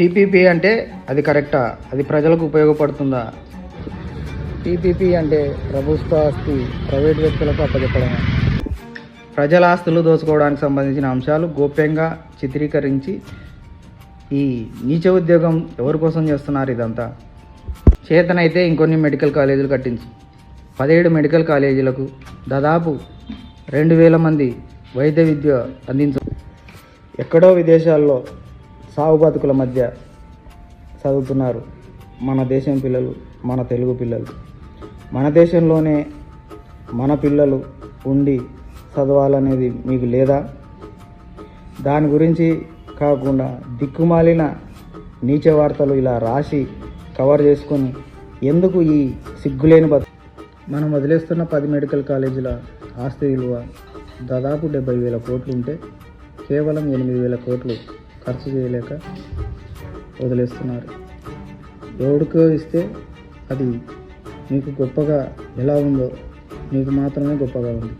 PPP అంటే అది కరెక్టా? అది ప్రజలకు ఉపయోగపడుతుందా? పీపీపీ అంటే ప్రభుత్వ ఆస్తి ప్రైవేట్ వ్యక్తులకు అప్పచెప్పడమే. ప్రజల ఆస్తులు దోచుకోవడానికి సంబంధించిన అంశాలు గోప్యంగా చిత్రీకరించి ఈ నీచ ఉద్యోగం ఎవరి కోసం చేస్తున్నారు ఇదంతా? చేతనైతే ఇంకొన్ని మెడికల్ కాలేజీలు కట్టించు. పదిహేడు మెడికల్ కాలేజీలకు దాదాపు రెండు వేల మంది వైద్య విద్య అందించు. ఎక్కడో విదేశాల్లో సాగు బతుకుల మధ్య చదువుతున్నారు మన దేశం పిల్లలు మన తెలుగు పిల్లలు. మన దేశంలోనే మన పిల్లలు ఉండి చదవాలనేది మీకు లేదా? దాని గురించి కాకుండా దిక్కుమాలిన నీచ వార్తలు ఇలా రాసి కవర్ చేసుకొని ఎందుకు ఈ సిగ్గులేని బతు? మనం వదిలేస్తున్న పది మెడికల్ కాలేజీల ఆస్తి విలువ దాదాపు డెబ్బై వేల కోట్లు ఉంటే కేవలం ఎనిమిది వేల కోట్లు ఖర్చు చేయలేక వదిలేస్తున్నారు. ఎవడికో ఇస్తే అది మీకు గొప్పగా ఎలా ఉందో మీకు మాత్రమే గొప్పగా ఉంది.